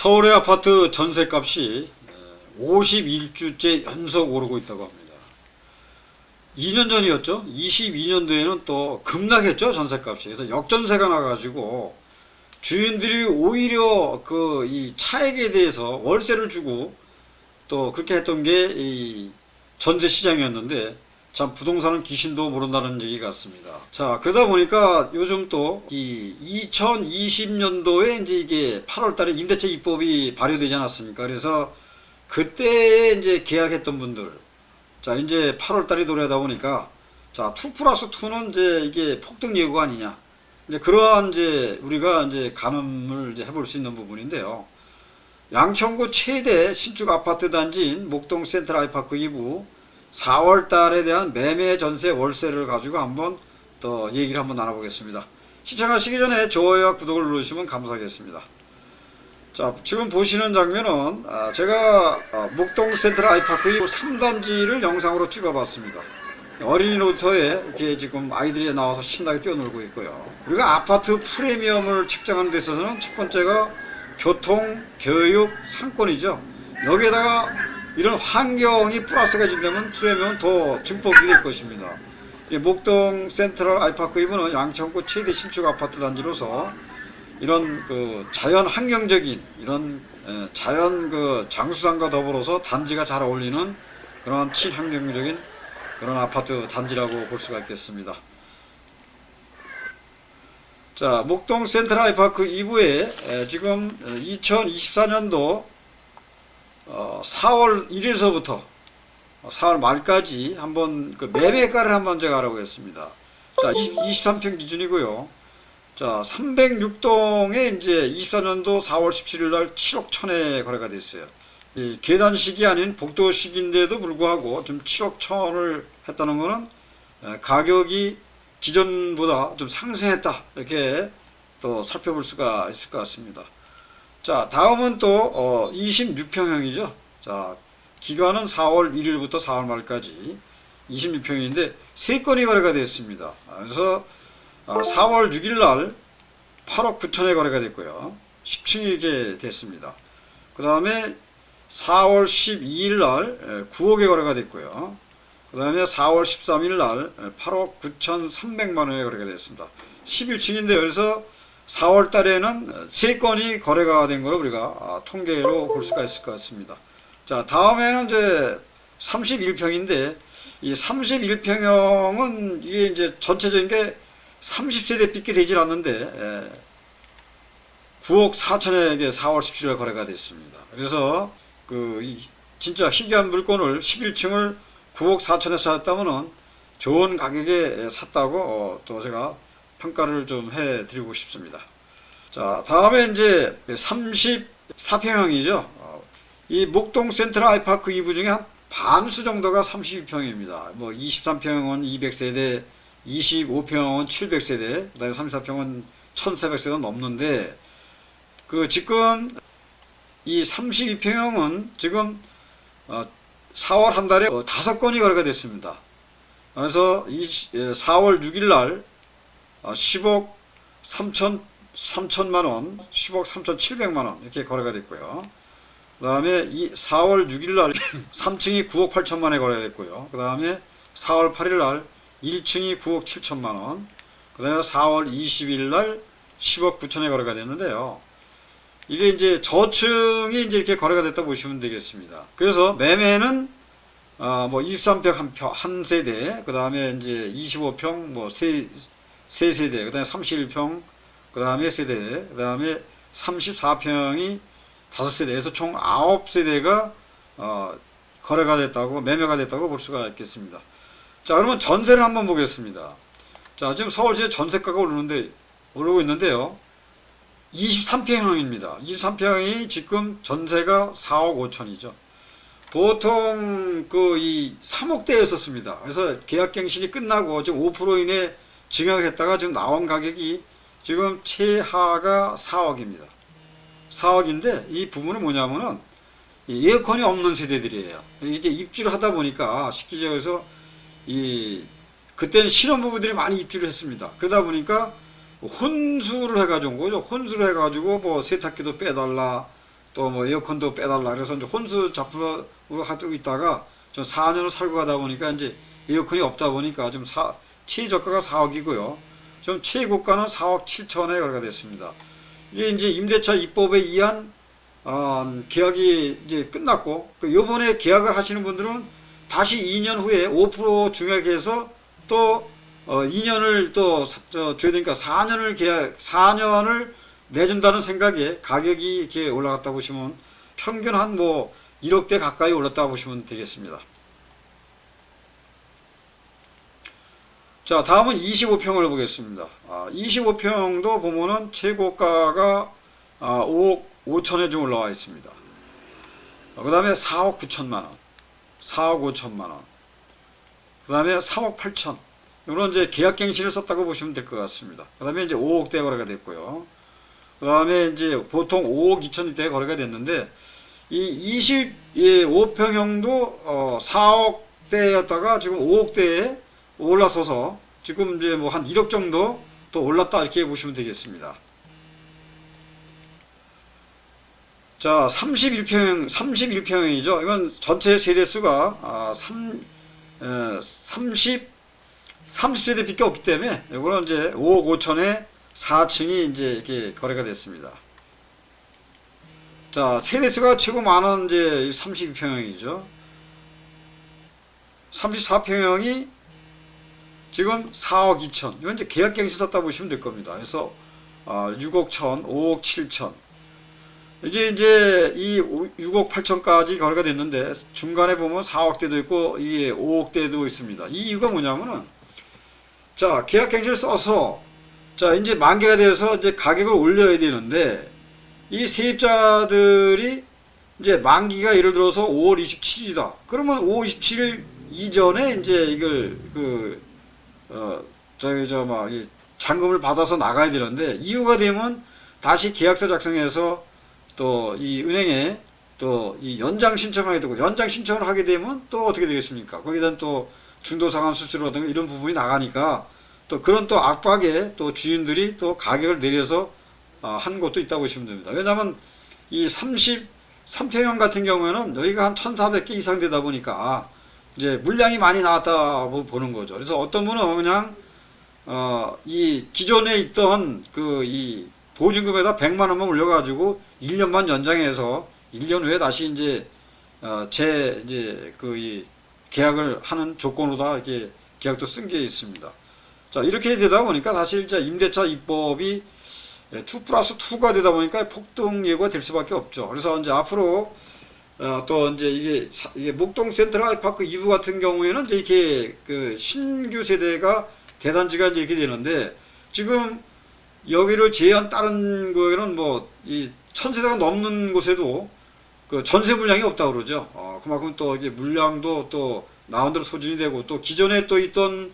서울의 아파트 전세값이 51주째 연속 오르고 있다고 합니다. 2년 전이었죠. 22년도에는 또 급락했죠 전세값이. 그래서 역전세가 나가지고 주인들이 오히려 그 이 차액에 대해서 월세를 주고 또 그렇게 했던 게 이 전세 시장이었는데 참 부동산은 귀신도 모른다는 얘기 같습니다. 자 그러다 보니까 요즘 또 이 2020년도에 이제 이게 8월 달에 임대차 입법이 발효되지 않았습니까? 그래서 그때 이제 계약했던 분들 자 이제 8월 달이 도래하다 보니까 자 2 플러스 2는 이제 이게 폭등 예고 아니냐 이제 그러한 이제 우리가 이제 가늠을 이제 해볼 수 있는 부분인데요. 양천구 최대 신축 아파트 단지인 목동 센트럴 아이파크 2부 4월 달에 대한 매매 전세 월세를 가지고 한번 더 얘기를 한번 나눠보겠습니다. 시청하시기 전에 좋아요와 구독을 누르시면 감사하겠습니다. 자, 지금 보시는 장면은 아, 제가 아, 목동 센트럴 아이파크 2부 3단지를 영상으로 찍어봤습니다. 어린이 놀터에 이렇게 지금 아이들이 나와서 신나게 뛰어놀고 있고요. 우리가 아파트 프리미엄을 책정하는 데 있어서는 첫 번째가 교통, 교육, 상권이죠. 여기에다가 이런 환경이 플러스가 된다면 프리미엄은 더 증폭이 될 것입니다. 이 목동 센트럴 아이파크 2부는 양천구 최대 신축 아파트 단지로서 이런 그 자연 환경적인 이런 에, 자연 그 장수상과 더불어서 단지가 잘 어울리는 그런 친환경적인 그런 아파트 단지라고 볼 수가 있겠습니다. 자, 목동 센트럴 아이파크 2부에 지금 2024년도 4월 1일서부터 4월 말까지 한번 그 매매가를 한번 제가 알아보겠습니다. 자, 23평 기준이고요. 자, 306동에 이제 24년도 4월 17일 날 7억 천에 거래가 됐어요. 이 계단식이 아닌 복도식인데도 불구하고 좀 7억 천을 했다는 거는 에, 가격이 기존보다 좀 상승했다. 이렇게 또 살펴볼 수가 있을 것 같습니다. 자, 다음은 또 어, 26평형이죠. 자, 기간은 4월 1일부터 4월 말까지 26평인데 세 건이 거래가 됐습니다. 그래서 아, 4월 6일 날 8억 9천에 거래가 됐고요. 10층이 이렇게 됐습니다. 그 다음에 4월 12일 날 9억에 거래가 됐고요. 그 다음에 4월 13일 날 8억 9,300만 원에 거래가 됐습니다. 11층인데 그래서 4월 달에는 세 건이 거래가 된 거로 우리가 아, 통계로 볼 수가 있을 것 같습니다. 자, 다음에는 이제 31평인데 이 31평형은 이게 이제 전체적인 게 30세대 빚게 되질 않는데 9억 4천에 4월 17일 거래가 됐습니다. 그래서 그 진짜 희귀한 물건을 11층을 9억 4천에 샀다면은 좋은 가격에 샀다고 어, 또 제가 평가를 좀 해드리고 싶습니다. 자, 다음에 이제 34평형이죠. 어, 이 목동 센트럴 아이파크 2부 중에 한 반수 정도가 32평입니다. 뭐 23평은 200세대, 25평은 700세대, 그다음에 34평은 1,400세대 넘는데 그 지금 이 32평형은 지금 어, 4월 한 달에 어, 다섯 건이 거래가 됐습니다. 그래서 이 4월 6일 날 10억 3천 3천만 원, 10억 3천 7백만 원 이렇게 거래가 됐고요. 그 다음에 이 4월 6일 날 3층이 9억 8천만에 거래됐고요. 그 다음에 4월 8일 날 1층이 9억 7천만 원, 그 다음에 4월 20일 날 10억 9천에 거래가 됐는데요. 이게 이제 저층이 이제 이렇게 거래가 됐다 보시면 되겠습니다. 그래서 매매는 어 뭐 23평 한, 평, 한 세대, 그 다음에 이제 25평 뭐세 세 세대, 그 다음에 31평, 그 다음에 세대, 그 다음에 34평이 다섯 세대에서 총 아홉 세대가 어 거래가 됐다고 매매가 됐다고 볼 수가 있겠습니다. 자, 그러면 전세를 한번 보겠습니다. 자, 지금 서울시에 전세가가 오르는데 오르고 있는데요. 23평형입니다. 23평이 지금 전세가 4억 5천이죠. 보통 그 이 3억대였었습니다. 그래서 계약갱신이 끝나고 지금 5% 이내 증액했다가 지금 나온 가격이 지금 최하가 4억입니다. 4억인데 이 부분은 뭐냐면은 이 에어컨이 없는 세대들이에요. 이제 입주를 하다 보니까 식기적에서 이 그때는 신혼부부들이 많이 입주를 했습니다. 그러다 보니까 혼수를 해가지고 거죠. 혼수를 해가지고 뭐 세탁기도 빼달라, 또 뭐 에어컨도 빼달라 그래서 이제 혼수 작품으로 가지고 있다가 좀 4년을 살고 가다 보니까 이제 에어컨이 없다 보니까 좀 사, 최저가가 4억이고요. 좀 최고가는 4억 7천에 거래가 됐습니다. 이게 이제 임대차 입법에 의한 어, 계약이 이제 끝났고 그 요번에 계약을 하시는 분들은 다시 2년 후에 5% 중약해서 또 어, 2년을 또 사- 저, 줘야 되니까 4년을 계약 4년을 내준다는 생각에 가격이 이렇게 올라갔다 보시면 평균 한 뭐 1억대 가까이 올랐다 보시면 되겠습니다. 자, 다음은 25평을 보겠습니다. 아, 25평도 보면은 최고가가 아, 5억 5천에 좀 올라와 있습니다. 그 다음에 4억 9천만 원, 4억 5천만 원, 그 다음에 3억 8천. 이런 이제 계약갱신을 썼다고 보시면 될 것 같습니다. 그 다음에 이제 5억대 거래가 됐고요. 그 다음에 이제 보통 5억 2천대 거래가 됐는데, 이 25평형도 어 4억대였다가 지금 5억대에 올라서서 지금 이제 뭐 한 1억 정도 또 올랐다 이렇게 보시면 되겠습니다. 자, 31평, 31평형이죠. 이건 전체 세대수가 아, 3, 에, 30, 30세대 밖에 없기 때문에 이거는 이제 5억 5천에 4층이 이제 이렇게 거래가 됐습니다. 자, 세대수가 최고 많은 이제 32평형이죠. 34평형이 지금 4억 2천. 이건 이제 계약갱신 썼다 보시면 될 겁니다. 그래서 아, 6억 1천, 5억 7천. 이게 이제 이 6억 8천까지 거래가 됐는데 중간에 보면 4억대도 있고 이게 5억대도 있습니다. 이 이유가 뭐냐면은 자, 계약갱신을 써서 자, 이제 만개가 돼서 이제 가격을 올려야 되는데 이 세입자들이 이제 만기가 예를 들어서 5월 27일이다. 그러면 5월 27일 이전에 이제 이걸 그, 어, 저기, 저, 막, 이 잔금을 받아서 나가야 되는데 이유가 되면 다시 계약서 작성해서 또 이 은행에 또 이 연장 신청하게 되고 연장 신청을 하게 되면 또 어떻게 되겠습니까? 거기다 또 중도상환 수수료라든가 이런 부분이 나가니까 또 그런 또 압박에 또 주인들이 또 가격을 내려서 아, 한 곳도 있다고 보시면 됩니다. 왜냐하면 이 33평형 같은 경우에는 여기가 한 1,400개 이상 되다 보니까 아, 이제 물량이 많이 나왔다고 보는 거죠. 그래서 어떤 분은 그냥 어, 이 기존에 있던 그 이 보증금에다 100만 원만 올려가지고 1년만 연장해서 1년 후에 다시 이제 어, 제 이제 그 이 계약을 하는 조건으로다 이렇게 계약도 쓴 게 있습니다. 자 이렇게 되다 보니까 사실 이제 임대차 입법이 2 플러스 2가 되다 보니까 폭등 예고가 될 수밖에 없죠. 그래서 이제 앞으로 어, 또 이제 이게 사- 이게 목동 센트럴 아이파크 2부 같은 경우에는 이제 이렇게 그 신규 세대가 대단지가 이제 이렇게 되는데 지금 여기를 제한 다른 거에는 뭐 이 천세대가 넘는 곳에도 그 전세 물량이 없다 그러죠. 어, 그만큼 또 이게 물량도 또 나온 대로 소진이 되고 또 기존에 또 있던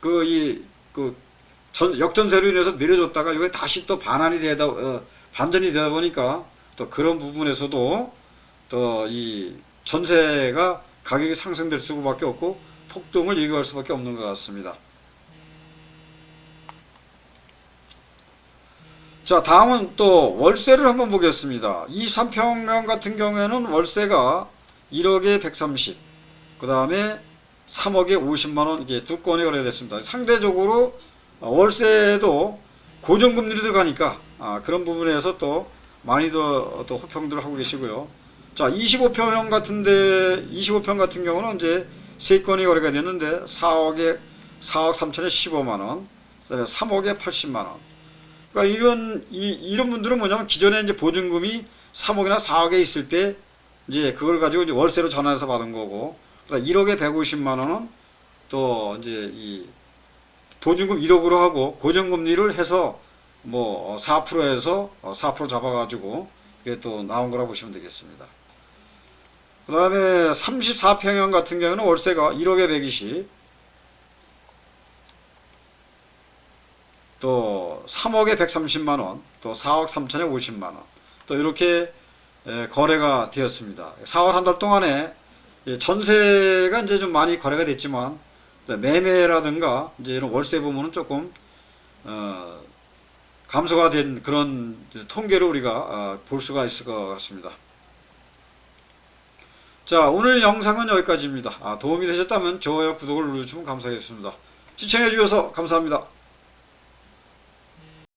그 이 그 역전세로 인해서 내려줬다가 이게 다시 또 반환이 되다 어, 반전이 되다 보니까 또 그런 부분에서도 또 이 전세가 가격이 상승될 수밖에 없고 폭등을 예고할 수밖에 없는 것 같습니다. 자, 다음은 또 월세를 한번 보겠습니다. 23평형 같은 경우에는 월세가 1억에 130, 그 다음에 3억에 50만원, 이게 두 건이 거래됐습니다. 상대적으로 어, 월세도 고정금리로 들어가니까 아, 그런 부분에서 또 많이 더, 또 호평들을 하고 계시고요. 자, 25평형 같은데, 25평 같은 경우는 이제 세 건이 거래가 됐는데 4억에, 4억 3천에 15만 원, 그 다음에 3억에 80만 원. 그러니까 이런 이, 이런 분들은 뭐냐면 기존에 이제 보증금이 3억이나 4억에 있을 때 이제 그걸 가지고 이제 월세로 전환해서 받은 거고 그다음 1억에 150만 원은 또 이제 이 보증금 1억으로 하고 고정금리를 해서 뭐 4%에서 4% 잡아가지고 이게 또 나온 거라 보시면 되겠습니다. 그 다음에 34평형 같은 경우는 월세가 1억에 120, 또 3억에 130만 원, 또 4억 3천에 50만 원, 또 이렇게 에, 거래가 되었습니다. 4월 한 달 동안에 예, 전세가 이제 좀 많이 거래가 됐지만 매매라든가 이제 이런 월세 부분은 조금 어, 감소가 된 그런 통계로 우리가 아, 볼 수가 있을 것 같습니다. 자, 오늘 영상은 여기까지입니다. 아, 도움이 되셨다면 좋아요, 구독을 눌러주시면 감사하겠습니다. 시청해 주셔서 감사합니다.